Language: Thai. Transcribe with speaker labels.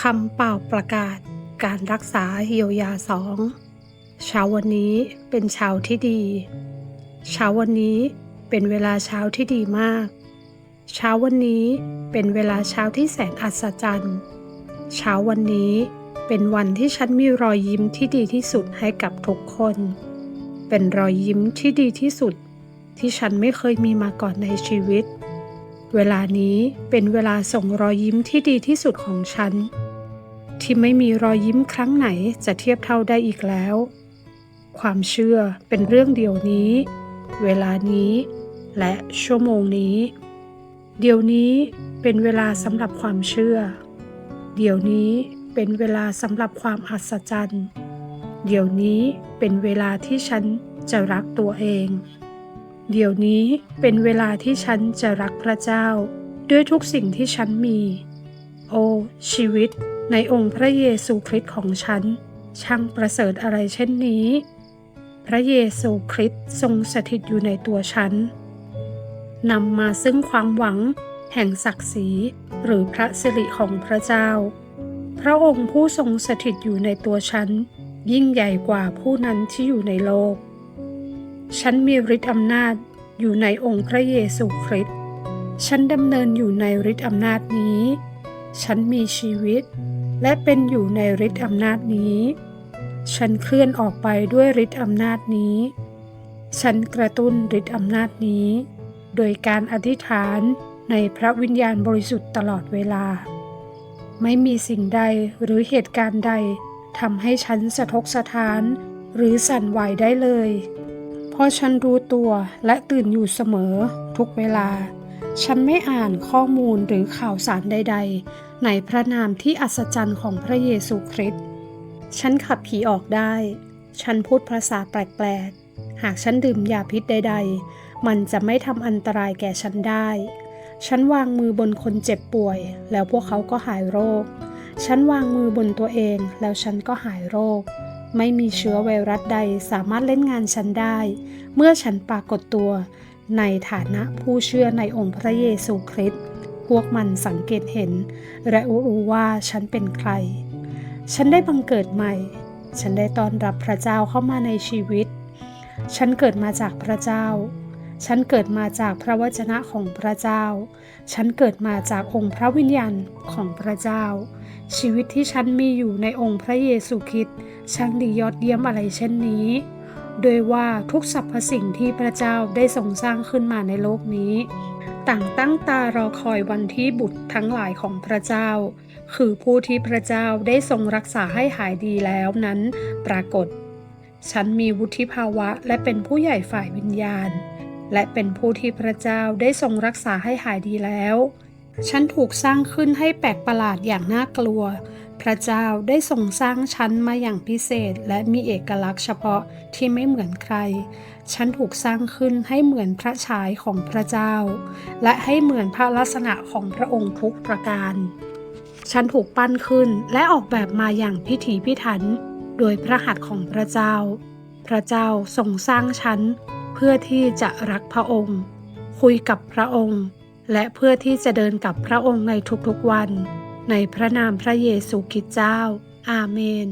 Speaker 1: คำเป่าประกาศการรักษาเยียวยาสองเช้าวันนี้เป็นเช้าที่ดี เช้าวันนี้เป็นเวลาเช้าที่ดีมาก เช้าวันนี้เป็นเวลาเช้าที่แสนอัศจรรย์ เช้าวันนี้เป็นวันที่ฉันมีรอยยิ้มที่ดีที่สุดให้กับทุกคน เป็นรอยยิ้มที่ดีที่สุด ที่ฉันไม่เคยมีมาก่อนในชีวิต เวลานี้เป็นเวลาส่งรอยยิ้มที่ดีที่สุดของฉัน ที่ไม่มีรอยยิ้มครั้งไหนจะเทียบเท่าได้อีกแล้ว ความเชื่อเป็นเรื่องเดียวนี้ เวลานี้ และชั่วโมงนี้ เดี๋ยวนี้เป็นเวลาสำหรับความเชื่อ เดี๋ยวนี้เป็นเวลาสำหรับความอัศจรรย์ เดี๋ยวนี้เป็นเวลาที่ฉันจะรักตัวเอง เดี๋ยวนี้เป็นเวลาที่ฉันจะรักพระเจ้า ด้วยทุกสิ่งที่ฉันมี โอ้ชีวิตในองค์พระเยซูคริสต์ของฉัน ช่างประเสริฐอะไรเช่นนี้ พระเยซูคริสต์ทรงสถิตอยู่ในตัวฉันนำมาซึ่งความหวัง แห่งศักดิ์ศรีหรือพระสิริของพระเจ้า พระองค์ผู้ทรงสถิตอยู่ในตัวฉัน ยิ่งใหญ่กว่าผู้นั้นที่อยู่ในโลก ฉันมีฤทธิ์อำนาจ อยู่ในองค์พระเยซูคริสต์ ฉันดำเนินอยู่ในฤทธิ์อำนาจนี้ ฉันมีชีวิต และเป็นอยู่ในฤทธิ์อำนาจนี้ ฉันเคลื่อนออกไปด้วยฤทธิ์อำนาจนี้ ฉันกระตุ้นฤทธิ์อำนาจนี้ โดยการอธิษฐานในพระวิญญาณบริสุทธิ์ตลอดเวลา ไม่มีสิ่งใดหรือเหตุการณ์ใดทำให้ฉันสะทกสะท้านหรือสั่นไหวได้เลย พราะฉันรู้ตัวและตื่นอยู่เสมอ ทุกเวลา ฉันไม่อ่านข้อมูลหรือข่าวสารใด ๆ ในพระนามที่อัศจรรย์ของพระเยซูคริสต์ฉันขับผีออกได้ ฉันพูดภาษาแปลกๆ หากฉันดื่มยาพิษใด ๆ มันจะไม่ทำอันตรายแก่ฉันได้ ฉันวางมือบนคนเจ็บป่วย แล้วพวกเขาก็หายโรค ฉันวางมือบนตัวเองแล้วฉันก็หายโรค ไม่มีเชื้อไวรัสใดสามารถเล่นงานฉันได้ เมื่อฉันปรากฏตัวในฐานะผู้เชื่อในองค์พระเยซูคริสต์พวกมันสังเกตเห็น และรู้ว่าฉันเป็นใคร ฉันได้บังเกิดใหม่ ฉันได้ต้อนรับพระเจ้าเข้ามาในชีวิต ฉันเกิดมาจากพระเจ้า ฉันเกิดมาจากพระวจนะของพระเจ้า ฉันเกิดมาจากองค์พระวิญญาณของพระเจ้า ชีวิตที่ฉันมีอยู่ในองค์พระเยซูคริสต์ช่างดียอดเยี่ยมอะไรเช่นนี้ โดยว่าทุกสรรพสิ่งที่พระเจ้าได้ทรงสร้างขึ้นมาในโลกนี้ ต่างตั้งตารอคอยวันที่บุตรทั้งหลายของพระเจ้า คือผู้ที่พระเจ้าได้ทรงรักษาให้หายดีแล้วนั้นปรากฏ ฉันมีวุฒิภาวะและเป็นผู้ใหญ่ฝ่ายวิญญาณ และเป็นผู้ที่พระเจ้าได้ทรงรักษาให้หายดีแล้ว ฉันถูกสร้างขึ้นให้แปลกประหลาดอย่างน่ากลัว พระเจ้าได้ทรงสร้างฉันมาอย่างพิเศษ และมีเอกลักษณ์เฉพาะที่ไม่เหมือนใคร ฉันถูกสร้างขึ้นให้เหมือนพระฉายของพระเจ้า และให้เหมือนพระลักษณะของพระองค์ทุกประการ ฉันถูกปั้นขึ้นและออกแบบมาอย่างพิถีพิถัน โดยพระหัตถ์ของพระเจ้า พระเจ้าทรงสร้างฉัน เพื่อที่จะรักพระองค์ คุยกับพระองค์ และเพื่อที่จะเดินกับพระองค์ในทุกๆวัน ในพระนามพระเยซูคริสต์เจ้า อาเมน